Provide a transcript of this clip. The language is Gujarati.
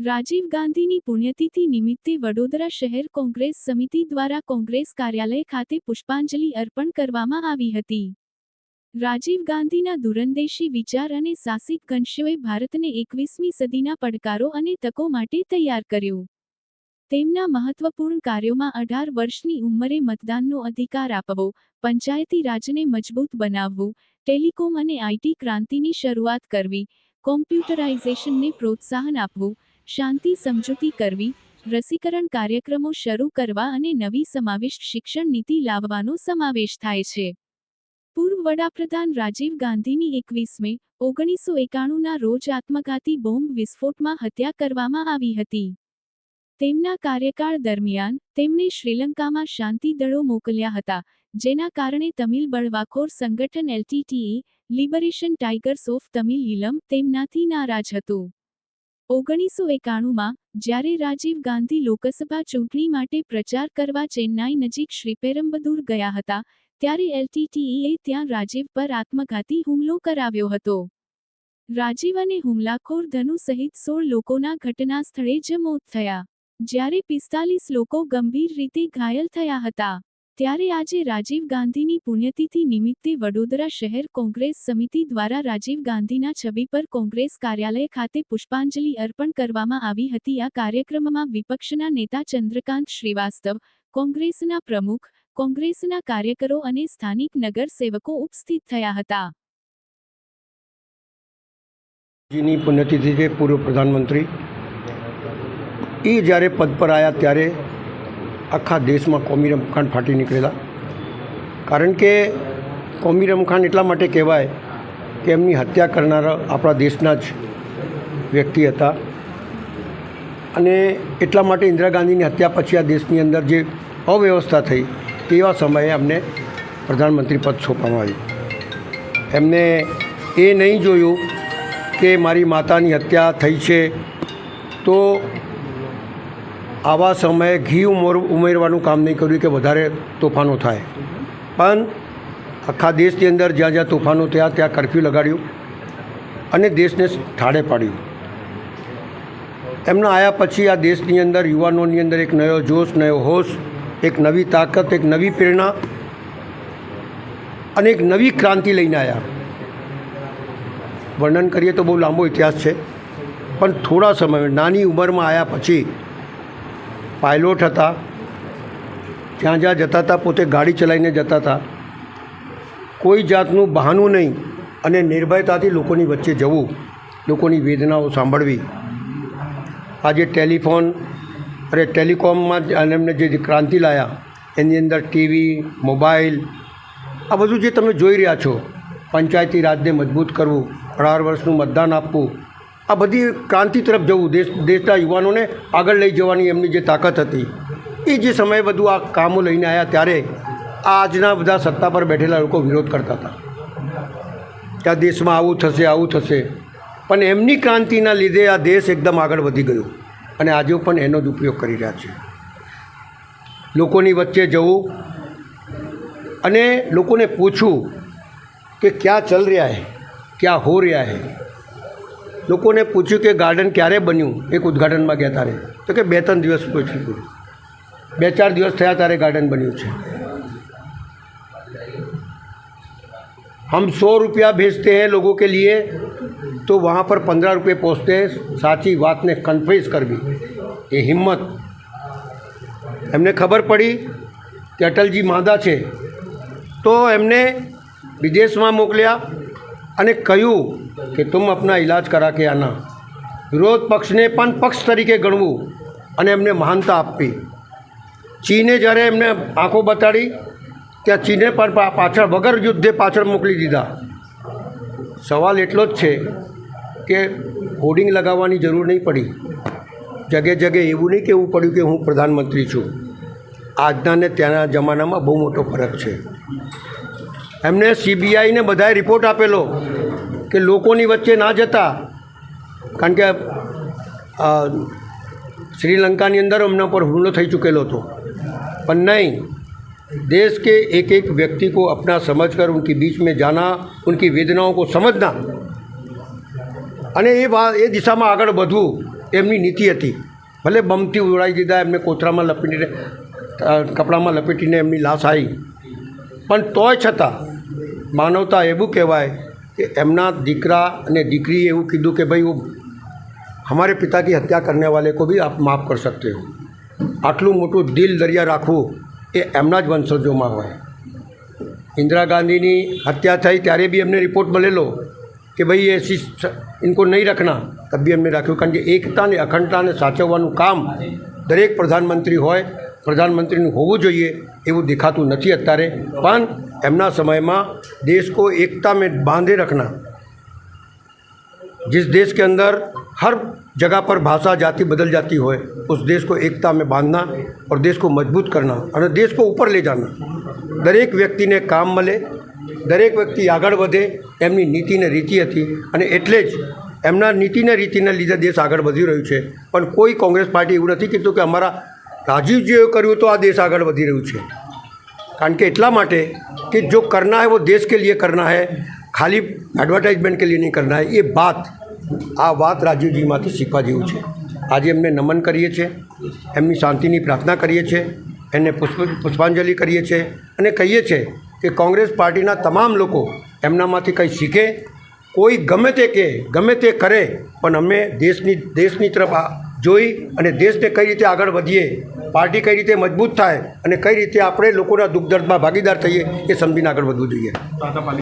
રાજીવ ગાંધીની પુણ્યતિથિ નિમિત્તે વડોદરા શહેર કોંગ્રેસ સમિતિ દ્વારા કોંગ્રેસ કાર્યાલય ખાતે પુષ્પાંજલિ અર્પણ કરવામાં આવી હતી. રાજીવ ગાંધીના દૂરંદેશી વિચાર અને સાહસિક ગણશોએ ભારતને એકવીસમી સદીના પડકારો અને તકો માટે તૈયાર કર્યું. તેમના મહત્વપૂર્ણ કાર્યોમાં અઢાર વર્ષની ઉંમરે મતદાનનો અધિકાર આપવો પંચાયતી રાજને મજબૂત બનાવવું, ટેલિકોમ અને આઈટી ક્રાંતિની શરૂઆત કરવી, કોમ્પ્યુટરાઇઝેશનને પ્રોત્સાહન આપવું શાંતિ સમજૂતી કરવી, રસીકરણ કાર્યક્રમો શરૂ કરવા અને નવી સમાવિષ્ટ શિક્ષણ નીતિ લાવવાનો સમાવેશ થાય છે. પૂર્વ વડાપ્રધાન રાજીવ ગાંધીની એકવીસમે, ઓગણીસો એકાણુંના રોજ આત્મઘાતી બોમ્બ વિસ્ફોટમાં હત્યા કરવામાં આવી હતી. તેમના કાર્યકાળ દરમિયાન, તેમણે શ્રીલંકામાં શાંતિ દળો મોકલ્યા હતા, જેના કારણે તમિલ બળવાખોર સંગઠન LTTE liberation tigers of Tamil Eelam તેમનાથી નારાજ હતું. ઓગણીસો એકાણુંમાં, જ્યારે રાજીવ ગાંધી લોકસભા ચૂંટણી માટે પ્રચાર કરવા ચેન્નાઈ નજીક શ્રીપેરમ્બદૂર ગયા હતા, ત્યારે એલટીટીઈએ ત્યાં રાજીવ પર આત્મઘાતી હુમલો કરાવ્યો હતો. રાજીવ અને હુમલાખોર ધનુ સહિત સોળ લોકોના ઘટના સ્થળે જ મોત થયા, જ્યારે પિસ્તાલીસ લોકો ગંભીર રીતે ઘાયલ થયા હતા. ત્યારે આજે રાજીવ ગાંધીની પુણ્યતિથિ નિમિત્તે વડોદરા શહેર કોંગ્રેસ સમિતિ દ્વારા રાજીવ ગાંધીના છબી પર કોંગ્રેસ કાર્યાલય ખાતે પુષ્પાંજલિ અર્પણ કરવામાં આવી હતી. આ કાર્યક્રમમાં વિપક્ષના નેતા ચંદ્રકાંત શ્રીવાસ્તવ, કોંગ્રેસના પ્રમુખ, કોંગ્રેસના કાર્યકરો અને સ્થાનિક નગરસેવકો ઉપસ્થિત થયા હતા. જીની પુણ્યતિથિ છે પૂર્વ પ્રધાનમંત્રી. એ જ્યારે પદ પર આવ્યા ત્યારે આખા દેશમાં કોમી રમખાણ ફાટી નીકળેલા. કારણ કે કોમી રમખાણ એટલા માટે કહેવાય કે એમની હત્યા કરનારા આપણા દેશના જ વ્યક્તિ હતા. અને એટલા માટે ઇન્દિરા ગાંધીની હત્યા પછી આ દેશની અંદર જે અવ્યવસ્થા થઈ તેવા સમયે અમને પ્રધાનમંત્રી પદ સોંપવામાં આવ્યું. એમને એ નહીં જોયું કે મારી માતાની હત્યા થઈ છે તો આવા સમયે ઘી ઉમર, ઉમેરવાનું કામ નહીં કર્યું કે વધારે તોફાનો થાય. પણ આખા દેશની અંદર જ્યાં જ્યાં તોફાનો થયા, ત્યાં કરફ્યુ લગાડ્યું અને દેશને ઠાડે પાડ્યું. એમના આવ્યા પછી આ દેશની અંદર, યુવાનોની અંદર એક નવો જોશ નવો હોશ, એક નવી તાકાત, એક નવી પ્રેરણા અને એક નવી ક્રાંતિ લઈને આવ્યા વર્ણન કરીએ તો બહુ લાંબો ઇતિહાસ છે, પણ થોડા સમય, નાની ઉંમરમાં આવ્યા પછી પાયલોટ હતા. જ્યાં જ્યાં જતા હતા, પોતે ગાડી ચલાવીને જતા હતા. કોઈ જાતનું બહાનું નહીં અને નિર્ભયતાથી લોકોની વચ્ચે જવું, લોકોની વેદનાઓ સાંભળવી. આજે ટેલિફોન અરે ટેલિકોમમાં અને એમને જે ક્રાંતિ લાયા, એની અંદર ટીવી, મોબાઈલ, આ બધું જે તમે જોઈ રહ્યા છો, પંચાયતી રાજને મજબૂત કરવું, અઢાર વર્ષનું મતદાન આપવું આ બધી ક્રાંતિ તરફ જવું, દેશ, દેશના યુવાનોને આગળ લઈ જવાની એમની જે તાકાત હતી, એ જે સમયે બધું આ કામો લઈને આવ્યા ત્યારે આજના બધા સત્તા પર બેઠેલા લોકો વિરોધ કરતા હતા. કે આ દેશમાં આવું થશે આવું થશે. પણ એમની ક્રાંતિના લીધે આ દેશ એકદમ આગળ વધી ગયો અને આજે પણ એનો જ ઉપયોગ કરી રહ્યા છે. લોકોની વચ્ચે જવું અને લોકોને પૂછવું કે ક્યાં ચલ રહ્યા હે, ક્યાં હો રહ્યા હે લોકોને પૂછ્યું કે ગાર્ડન ક્યારે બન્યું એક ઉદ્ઘાટનમાં ગયા તારે તો કે બે ત્રણ દિવસ પછી પૂરું બે ચાર દિવસ થયા તારે ગાર્ડન બન્યું છે हम सौ रुपया भेजते हैं लोगों के लिए तो वहाँ पर पंद्रह रुपये पहुँचते हैं સાચી વાતને કન્ફેસ કરવી એ હિંમત એમને ખબર પડી કે અટલજી માંદા છે તો એમને વિદેશમાં મોકલ્યા અને કહ્યું કે તુમ અપના ઇલાજ કરા કે આના? વિરોધ પક્ષને પણ પક્ષ તરીકે ગણવું અને એમને મહાનતા આપવી. ચીને જ્યારે એમને આંખો બતાડી, ત્યાં ચીને પણ પાછળ વગર યુદ્ધે પાછળ મોકલી દીધા. સવાલ એટલો જ છે કે હોર્ડિંગ લગાવવાની જરૂર નહીં પડી. જગે જગે એવું નહીં કહેવું પડ્યું કે હું પ્રધાનમંત્રી છું. આજના ને ત્યાંના જમાનામાં બહુ મોટો ફરક છે. એમને સીબીઆઈને બધાએ રિપોર્ટ આપેલો કે લોકોની વચ્ચે ના જતા કારણ કે અ, શ્રીલંકાની અંદર એમના પર હુમલો થઈ ચૂકેલો હતો પણ નહીં देश के एक एक व्यक्ति को अपना समझकर उनके बीच में जाना उनकी वेदनाओं को समझना અને એ વાત એ દિશામાં આગળ વધવું એમની નીતિ હતી ભલે બમથી ઉડાવી દીધા એમને કોથરામાં લપેટીને અ, કપડામાં લપેટીને એમની લાશ આવી પણ તોય છતાં માનવતા એવું કહેવાય કે એમના દીકરા અને દીકરીએ એવું કીધું કે ભાઈ वो हमारे पिता की हत्या करने वाले को भी आप माफ़ कर सकते हो આટલું મોટું દિલ દરિયા રાખવું એ એમના જ વંશજોમાં હોય इंदिरा गांधी हत्या થઈ ત્યારે બી એમને રિપોર્ટ મળેલો કે ભાઈ એ ऐसी इनको नहीं रखना तब भी એમને રાખ્યું કારણ કે એકતા અને અખંડતાને સાચવવાનું કામ દરેક પ્રધાનમંત્રી હોય પ્રધાનમંત્રીનું હોવું જોઈએ એવું દેખાતું નથી અત્યારે પણ એમના સમયમાં દેશ को एकता में बांधे रखना जिस देश के अंदर हर जगह पर भाषा जाति बदल जाती હોય उस देश को एकता में बांधना और देश को मजबूत करना અને देश को ऊपर ले जाना દરેક વ્યક્તિને કામ મળે દરેક વ્યક્તિ આગળ વધે એમની નીતિ ને રીતિ હતી અને એટલે જ એમના નીતિને રીતિને લીધે દેશ આગળ વધી રહ્યું છે પણ કોઈ કોંગ્રેસ પાર્ટી એવું નથી કીધું કે અમારા રાજીવજીએ કર્યું તો આ દેશ આગળ વધી રહ્યું છે કારણ કે એટલા માટે कि जो करना है वो देश के लिए करना है खाली एडवर्टाइजमेंट के लिए नहीं करना है ये बात આ વાત રાજીવજીમાંથી શીખવા જેવું છે આજે એમને નમન કરીએ છીએ એમની શાંતિની પ્રાર્થના કરીએ છીએ એમને પુષ્પ પુષ્પાંજલિ કરીએ છીએ અને કહીએ છીએ કે કોંગ્રેસ પાર્ટીના તમામ લોકો એમનામાંથી કંઈ શીખે કોઈ ગમે તે કે ગમે તે કરે પણ અમે દેશની દેશની તરફ આ જોઈ અને દેશને કઈ રીતે આગળ વધીએ, પાર્ટી કઈ રીતે મજબૂત થાય અને કઈ રીતે આપણે લોકોના દુઃખ દર્દમાં ભાગીદાર થઈએ એ સમજીને આગળ વધવું જોઈએ.